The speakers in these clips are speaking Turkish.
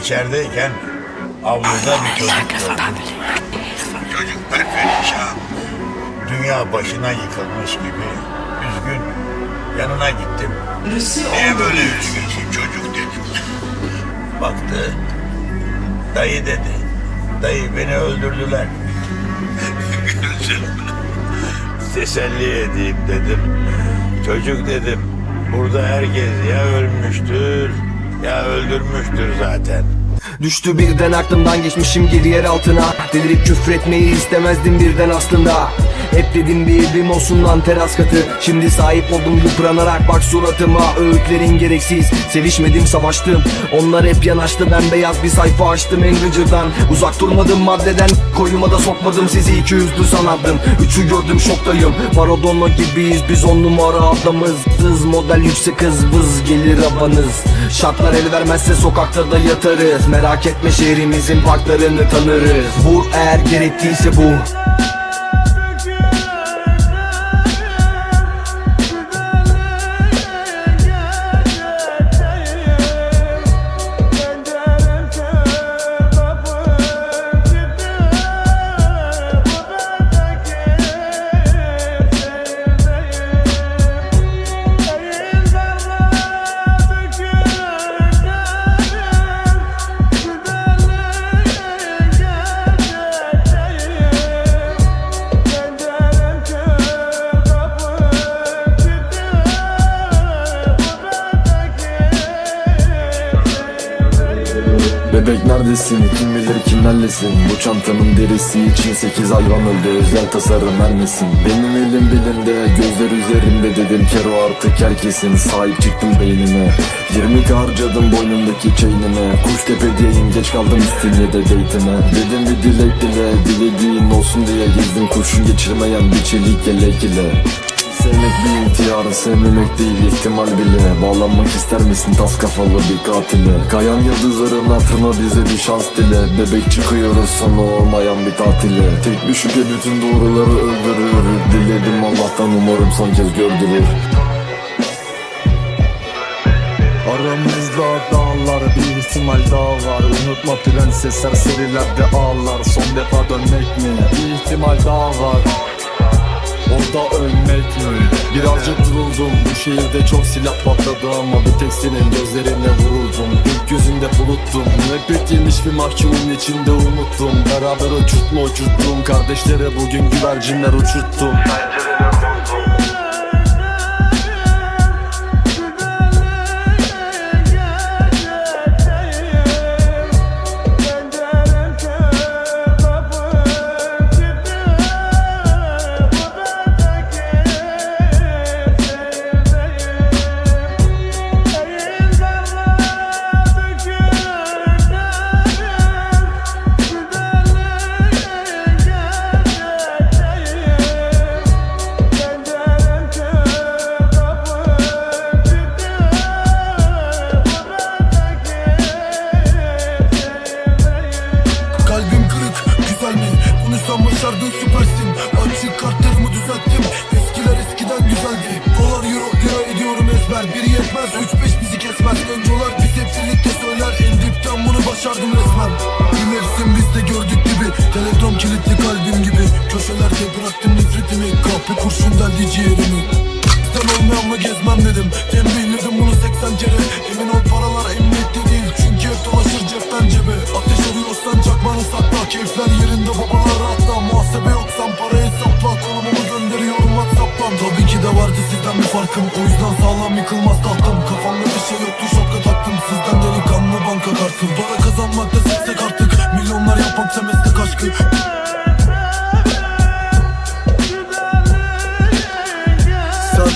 İçerideyken avluda bir çocuk gördüm. Çocuk perperişan. Dünya başına yıkılmış gibi üzgün. Yanına gittim. Niye böyle üzgünsün çocuk dedim. Baktı. Dayı dedi. Dayı beni öldürdüler. Gülsün. Teselli edeyim dedim. Çocuk dedim. Burada herkes ya ölmüştür ya öldürmüştür zaten. Düştü birden aklımdan geçmişim geri yer altına. Delirip küfretmeyi istemezdim birden aslında. Hep dedim bir evim olsun lan teras katı. Şimdi sahip oldum yıpranarak bak suratıma. Öğütlerin gereksiz sevişmedim savaştım. Onlar hep yanaştı ben beyaz bir sayfa açtım en gıcırdan. Uzak durmadım maddeden koyuma da sokmadım. Sizi iki yüzlü sanardım. Üçü gördüm şoktayım. Maradona gibiyiz biz on numara adamız. Hız model yüksek hız vız gelir abanız Şartlar el vermezse sokakta da yatarız Merak etme şehrimizin parklarını tanırız. Vur eğer gerektiyse bu Bebek neredesin? Kim bilir kimlerlesin? Bu çantanın derisi için sekiz hayvan öldü. Özel tasarım vermesin. Benim elim bilimde gözler üzerimde Dedim. Kero artık herkesin. Sahip çıktım beynime. 20 harcadım boynumdaki chainime Kuş tepedeyim geç kaldım İstinye'de date'ime Dedim bir dilek dile Dilediğin olsun diye gezdim Kurşun geçirmeyen bir çelik yelek ile Sevmek bir intihar, sevmemek değil ihtimal bile. Bağlanmak ister misin tas kafalı bir katile? Kayan yıldızların hatırına bize bir şans dile. Bebek çıkıyoruz sonu olmayan bir tatile. Tek bir şüphe bütün doğruları öldürür. Diledim Allah'tan umarım son kez gördürür. Aramızda dağlar bir ihtimal daha var. Unutma prenses serserilerde ağlar. Son defa dönmek mi? Bir ihtimal daha var Orada ölmek mi? Birazcık vuruldum. Bu şehirde çok silah patladı ama Bir tek senin gözlerine vuruldum. Gökyüzünde buluttum. Müebbet yemiş bir mahkumun içinde unuttum. Beraber uçurtma uçurttum. Kardeşlere bugün güvercinler uçurttum. Kalbim nefretimi Kapı kurşun deldi ciğerimi Sen olmayan mı gezmem dedim. Tembihledim bunu 80 kere. Emin ol paralar emniyette değil. Çünkü hep dolaşır cepten cebe. Ateş arıyorsan çakmanı sakla. Keyifler yerinde babalar rahatla Muhasebe yoksan para hesapla Konumumu gönderiyorum Whatsapp'tan. Tabii ki de vardı sizden bir farkım. O yüzden sağlam yıkılmaz tahtım. Kafamda bir şey yoktu şapka taktım Sizden delikanlı banka kartı. Para kazanmakta seksek artık. Milyonlar yapmaksa meslek aşkı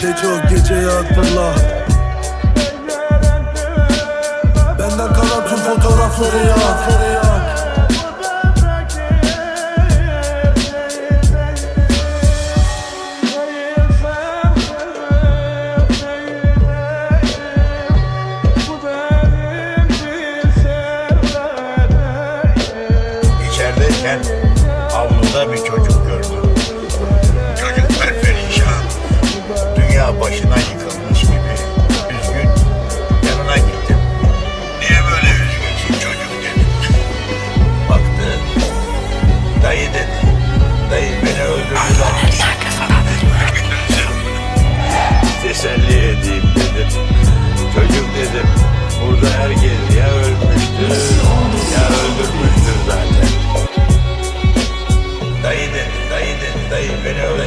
Sadece o geceyi hatırla Benden kalan tüm fotoğrafları ya İçerideyken avluda bir çocuk gördüm. Başına yıkılmış gibi üzgün yanına gittim. Niye böyle üzgünsün çocuk dedim. Baktı. Dayı dedi. Dayı beni öldürdüler. Teselli edeyim dedim. Çocuk dedim. Burada herkes ya ölmüştür ya öldürmüştür zaten. Dayı dedi, dayı dedi, dayı beni öldürdü.